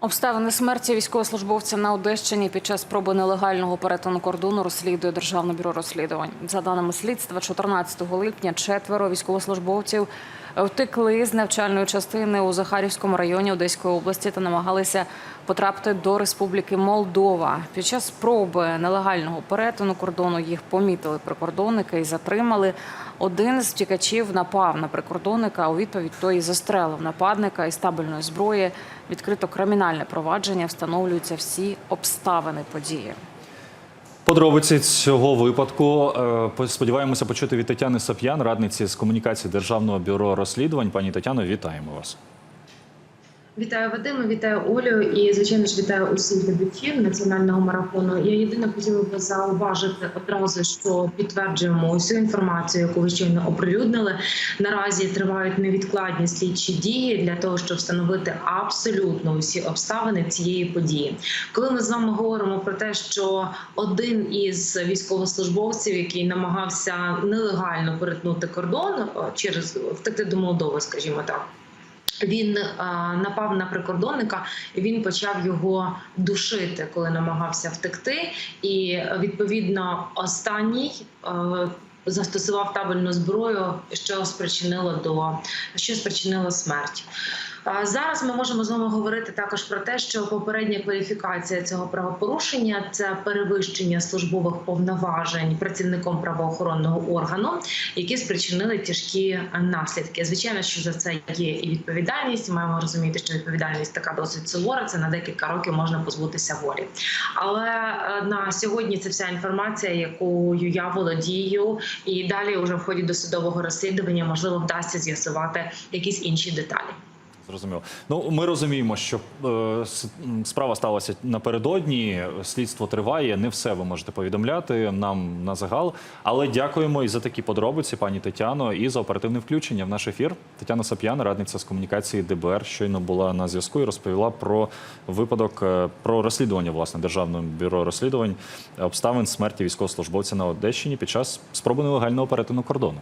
Обставини смерті військовослужбовця на Одещині під час спроби нелегального перетину кордону розслідує Державне бюро розслідувань. За даними слідства, 14 липня четверо військовослужбовців втекли з навчальної частини у Захарівському районі Одеської області та намагалися потрапити до Республіки Молдова. Під час спроби нелегального перетину кордону їх помітили прикордонники і затримали. Один з втікачів напав на прикордонника. У відповідь той і застрелив нападника із табельної зброї. Відкрито кримінальне провадження. Встановлюються всі обставини події. Подробиці цього випадку е, сподіваємося почути від Тетяни Сап'ян, радниці з комунікації Державного бюро розслідувань. Пані Тетяно, вітаємо вас. Вітаю Вадима, вітаю Олю і звичайно ж вітаю усіх глядачів національного марафону. Я єдине хотіла би зауважити одразу, що підтверджуємо усю інформацію, яку ви щойно оприлюднили. Наразі тривають невідкладні слідчі дії для того, щоб встановити абсолютно усі обставини цієї події. Коли ми з вами говоримо про те, що один із військовослужбовців, який намагався нелегально перетнути кордон через втекти до Молдови, скажімо так. Він е, напав на прикордонника, і він почав його душити, коли намагався втекти. І е, відповідно останній е, застосував табельну зброю, що спричинило до що спричинило смерть. Зараз ми можемо з вами говорити також про те, що попередня кваліфікація цього правопорушення це перевищення службових повноважень працівником правоохоронного органу, які спричинили тяжкі наслідки. Звичайно, що за це є і відповідальність. Маємо розуміти, що відповідальність така досить сувора. Це на декілька років можна позбутися волі. Але е, на сьогодні це вся інформація, якою я володію, і далі, уже в ході досудового розслідування, можливо, вдасться з'ясувати якісь інші деталі. Зрозуміло. Ну ми розуміємо, що е, справа сталася напередодні. Слідство триває. Не все ви можете повідомляти нам на загал. Але дякуємо і за такі подробиці, пані Тетяно, і за оперативне включення в наш ефір. Тетяна Сап'ян, радниця з комунікації ДБР, щойно була на зв'язку і розповіла про випадок е, про розслідування власне державного бюро розслідувань обставин смерті військовослужбовця на Одещині під час спроби нелегального перетину кордону.